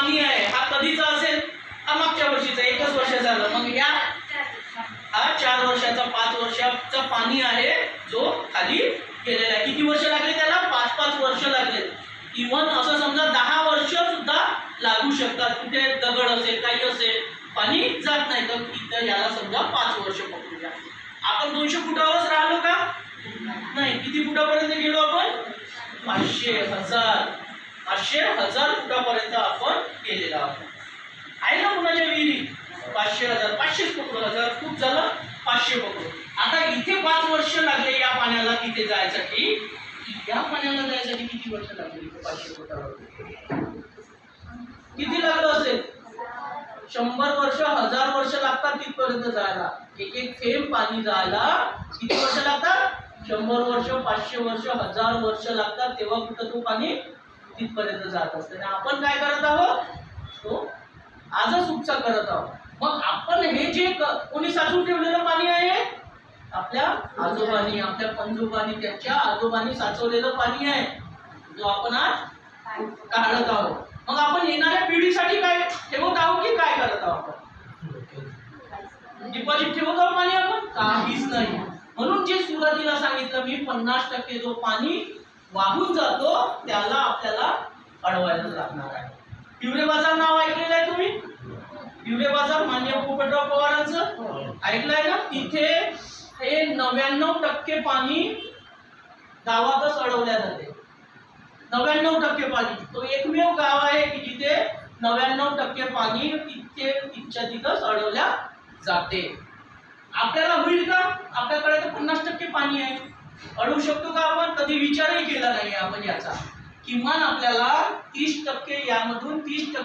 पाणी आहे. हा कधीचा असेल? हा मागच्या वर्षीचा एकच वर्ष झालं. मग या हा चार वर्षाचा पाच वर्षाचा पाणी आहे जो खाली गेलेला आहे. किती वर्ष लागले त्याला? पाच पाच वर्ष लागले. इव्हन असं समजा दहा वर्ष सुद्धा लागू शकतात. कुठे दगड असेल काही असेल पाणी जात नाही. तर इथं याला समजा पाच वर्ष पकडूया. आपण दोनशे फुटावरच राहिलो का? नाही. किती फुटापर्यंत गेलो आपण? पाचशे हजार. पाचशे हजार फुटापर्यंत केलेला गेलेलो आहे ना कुणाच्या विहिरी? पाचशे हजार. पाचशेच पकडू हजार खूप झालं पाचशे पकडू आता इथे पाच वर्ष लागले या पाण्याला तिथे जायसाठी. या पाण्याला जायसाठी किती वर्ष लागले इथे पाचशे फुटावर किती लागलं असेल? शंभर वर्ष हजार वर्ष लागतात तिथपर्यंत जायला. एक एक थेंब पाणी जायला किती वर्ष लागतात? शंभर वर्ष पाचशे वर्ष हजार वर्ष लागतात. तेव्हा कुठं तो पाणी तिथपर्यंत जात असते. आणि आपण काय करत आहोत? उपचार करत आहोत. मग आपण हे जे कोणी साचून ठेवलेलं पाणी आहे? आपल्या आजोबानी आपल्या पंजोबानी त्यांच्या आजोबांनी साचवलेलं पाणी आहे. जो आपण आज काढत आहोत. मग आपण येणाऱ्या पिढीसाठी काय ठेवत आहोत की काय करत आहोत आपण? डिपॉझिट ठेवत आहोत पाणी आपण? काहीच नाही. म्हणून जे सुरुवातीला सांगितलं मी पन्नास टक्के जो पाणी वाहून जातो त्याला आपल्याला अडवायला लागणार आहे. हिवरे बाजार मान्य पोपटराव पवारांचं. ऐकलंय ना? तिथे हे नव्याण्णव टक्के पाणी गावातच अडवल्या जाते. नव्याण्णव टक्के पाणी. तो एकमेव गाव आहे की जिथे नव्याण्णव टक्के पाणी तिथे तिथच्या तिथंच अडवल्या जाते. आपल्याला होईल का? आपल्याकडे तर पन्नास टक्के पाणी आहे. अडवू शकतो का आपण? कधी विचारही केला नाही आपण याचा. किमान आपल्याला तीस टक्के यामधून तीस टक्के